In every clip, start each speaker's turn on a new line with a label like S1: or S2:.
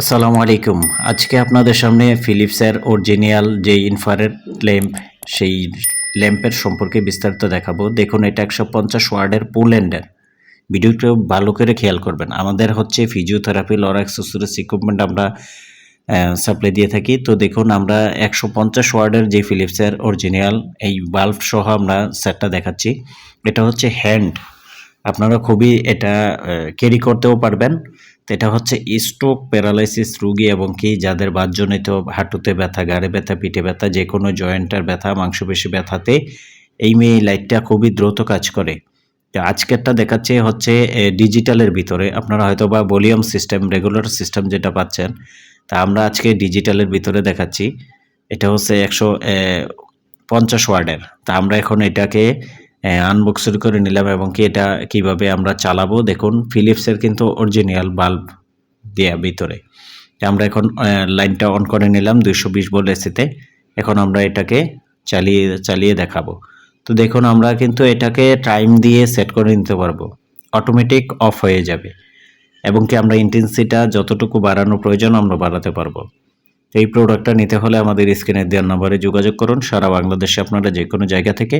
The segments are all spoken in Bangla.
S1: আসসালামু আলাইকুম। আজকে আপনাদের সামনে ফিলিপসের অরিজিনাল যে ইনফ্রারেড ল্যাম্প সেই ল্যাম্পের সম্পর্কে বিস্তারিত দেখাবো। দেখুন, এটা একশো পঞ্চাশ ওয়ার্ডের পোল্যান্ডের ভিডিওটা ভালো করে খেয়াল করবেন। আমাদের হচ্ছে ফিজিওথেরাপি লর অ্যাক্সেসরিজ ইকুইপমেন্ট আমরা সাপ্লাই দিয়ে থাকি। তো দেখুন, আমরা একশো পঞ্চাশ ওয়ার্ডের যে ফিলিপসের অরিজিনাল এই বাল্ব সহ আমরা সেটটা দেখাচ্ছি। এটা হচ্ছে হ্যান্ড আপনারা খুবই এটা ক্যারি করতেও পারবেন। তো এটা হচ্ছে স্ট্রোক প্যারালাইসিস রুগী এবং কি যাদের বাতজনিত হাঁটুতে ব্যথা, গাড়ে ব্যথা, পিঠে ব্যথা যে কোনো জয়েন্টের ব্যথা, মাংসপেশি ব্যথাতে এই মেয়ে লাইটটা খুবই দ্রুত কাজ করে। তো আজকেরটা দেখাচ্ছে হচ্ছে ডিজিটালের ভিতরে। আপনারা হয়তো বা ভলিউম সিস্টেম রেগুলার সিস্টেম যেটা পাচ্ছেন, তা আমরা আজকে ডিজিটালের ভিতরে দেখাচ্ছি। এটা হচ্ছে একশো পঞ্চাশ ওয়ার্ডের। তা আমরা এখন এটাকে আনবক্সের করে নিলাম এবং কি এটা কীভাবে আমরা চালাবো? দেখুন ফিলিপসের কিন্তু অরিজিনাল বাল্ব দেয়া ভিতরে। আমরা এখন লাইনটা অন করে নিলাম দুইশো বিশ ভোল্ট এসিতে এখন আমরা এটাকে চালিয়ে চালিয়ে দেখাবো। তো দেখুন, আমরা কিন্তু এটাকে টাইম দিয়ে সেট করে নিতে পারব। অটোমেটিক অফ হয়ে যাবে। এবং কি আমরা ইন্টেন্সিটা যতটুকু বাড়ানো প্রয়োজন আমরা বাড়াতে পারব। এই প্রোডাক্টটা নিতে হলে আমাদের স্ক্রিনের দেওয়ার নম্বরে যোগাযোগ করুন। সারা বাংলাদেশে আপনারা যে কোনো জায়গা থেকে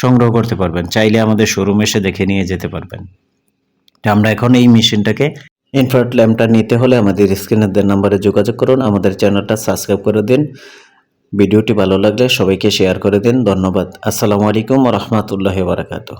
S1: সংগ্রহ করতে পারবেন। চাইলে আমাদের শোরুমে এসে দেখে নিয়ে যেতে পারবেন। আমরা এখন এই মেশিনটাকে ইনফ্রাট ল্যাম্পটা নিতে হলে আমাদের স্ক্রিনের দেওয়ার নম্বরে যোগাযোগ করুন। আমাদের চ্যানেলটা সাবস্ক্রাইব করে দিন। ভিডিওটি ভালো লাগলে সবাইকে শেয়ার করে দিন। ধন্যবাদ। আসসালামু আলাইকুম রহমতুল্লাহ বারাকাতু